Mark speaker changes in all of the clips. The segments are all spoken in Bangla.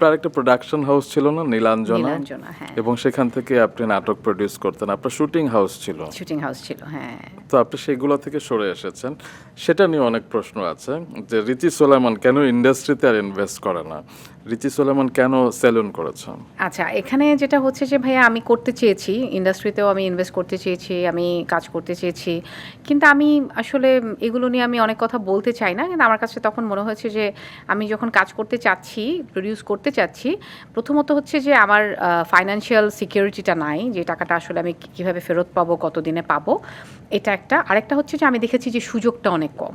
Speaker 1: আপনার একটা প্রোডাকশন হাউস ছিল না নীলাঞ্জনা?
Speaker 2: নীলাঞ্জনা হ্যাঁ।
Speaker 1: এবং সেখান থেকে আপনি নাটক প্রডিউস করতেন। আপনার শুটিং হাউস ছিল।
Speaker 2: শুটিং হাউস ছিল হ্যাঁ।
Speaker 1: তো আপনি সেগুলো থেকে সরে এসেছেন। সেটা নিয়ে অনেক প্রশ্ন আছে যে রিচি সোলেমান কেন ইন্ডাস্ট্রিতে আর ইনভেস্ট করে না? রিচি সোলেমান কেন সেলুন করেছেন
Speaker 2: আচ্ছা এখানে যেটা হচ্ছে যে ভাইয়া আমি করতে চেয়েছি। ইন্ডাস্ট্রিতেও আমি ইনভেস্ট করতে চেয়েছি আমি কাজ করতে চেয়েছি। কিন্তু আমি আসলে এগুলো নিয়ে আমি অনেক কথা বলতে চাই না। কিন্তু আমার কাছে তখন মনে হয়েছে যে আমি যখন কাজ করতে চাচ্ছি প্রডিউস করতে চাচ্ছি, প্রথমত হচ্ছে যে আমার ফাইন্যান্সিয়াল সিকিউরিটিটা নাই, যে টাকাটা আসলে আমি কীভাবে ফেরত পাবো, কতদিনে পাবো, এটা একটা। আরেকটা হচ্ছে যে আমি দেখেছি যে সুযোগটা অনেক কম।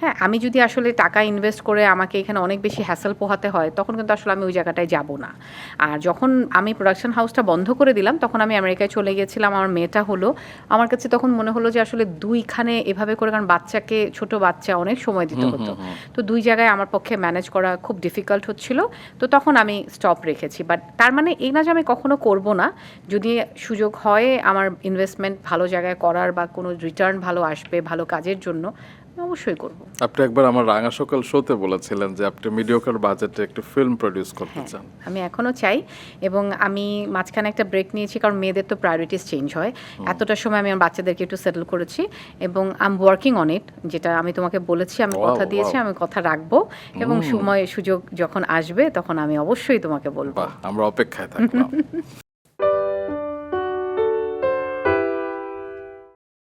Speaker 2: হ্যাঁ আমি যদি আসলে টাকা ইনভেস্ট করে আমাকে এখানে অনেক বেশি হ্যাসেল পোহাতে হয় তখন কিন্তু আসলে আমি ওই জায়গাটায় যাব না। আর যখন আমি প্রোডাকশন হাউসটা বন্ধ করে দিলাম তখন আমি আমেরিকায় চলে গিয়েছিলাম আমার মেয়েটা হলো। আমার কাছে তখন মনে হলো যে আসলে দুইখানে এভাবে করে কারণ বাচ্চাকে ছোট বাচ্চা অনেক সময় দিতে হতো। তো দুই জায়গায় আমার পক্ষে ম্যানেজ করা খুব ডিফিকাল্ট হচ্ছিল। তো তখন আমি স্টপ রেখেছি। বাট তার মানে এই না যে আমি কখনো করব না। যদি সুযোগ হয় আমার ইনভেস্টমেন্ট ভালো জায়গায় করার বা কোনো রিটার্ন ভালো আসবে ভালো কাজের জন্য অবশ্যই করব।
Speaker 1: আপনি একবার আমার রাঙা সকাল শোতে বলেছিলেন যে আপনি মিডিওকার বাজেটে একটু ফিল্ম প্রডিউস করতে
Speaker 2: হ্যাঁ
Speaker 1: চান।
Speaker 2: আমি এখনও চাই এবং আমি মাঝখানে একটা ব্রেক নিয়েছি কারণ মেয়েদের তো প্রায়োরিটিস চেঞ্জ হয়। এতটা সময় আমি আমার বাচ্চাদেরকে একটু সেটেল করেছি এবং I am working on it যেটা আমি তোমাকে বলেছি আমি কথা দিয়েছি আমি কথা রাখব এবং সময় সুযোগ যখন আসবে তখন আমি অবশ্যই তোমাকে বলব।
Speaker 1: আমরা অপেক্ষায় থাকলাম।